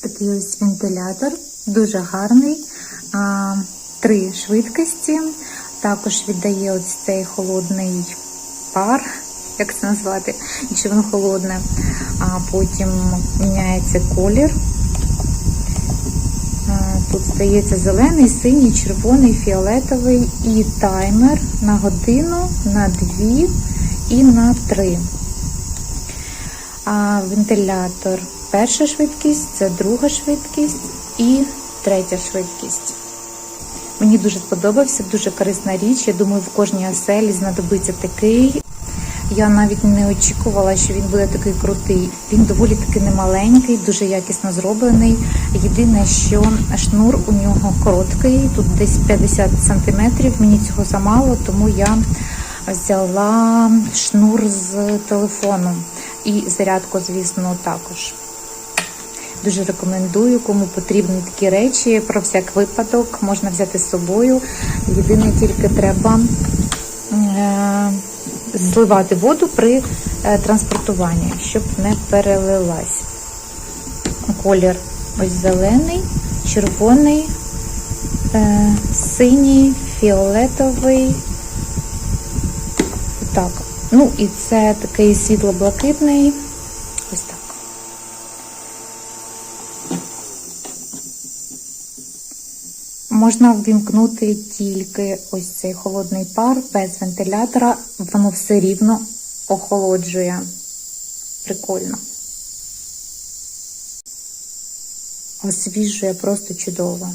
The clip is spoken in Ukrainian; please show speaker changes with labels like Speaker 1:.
Speaker 1: Такий ось вентилятор, дуже гарний. Три швидкості. Також віддає ось цей холодний пар, як це назвати, якщо воно холодне. А потім міняється колір. Тут здається зелений, синій, червоний, фіолетовий і таймер на годину, на дві і на три. А вентилятор перша швидкість, це друга швидкість і третя швидкість. Мені дуже сподобався, дуже корисна річ. Я думаю, в кожній оселі знадобиться такий. Я навіть не очікувала, що він буде такий крутий. Він доволі таки немаленький, дуже якісно зроблений. Єдине, що шнур у нього короткий, тут десь 50 сантиметрів. Мені цього замало, тому я взяла шнур з телефону і зарядку, звісно, також. Дуже рекомендую, кому потрібні такі речі. Про всяк випадок можна взяти з собою. Єдине, тільки треба е, зливати воду при е, транспортуванні, щоб не перелилась. Колір ось зелений, червоний, е, синій, фіолетовий. Так. Ну і це такий світло-блакитний. Ось так. Можна ввімкнути тільки ось цей холодний пар без вентилятора, воно все рівно охолоджує. Прикольно. Освіжує просто чудово.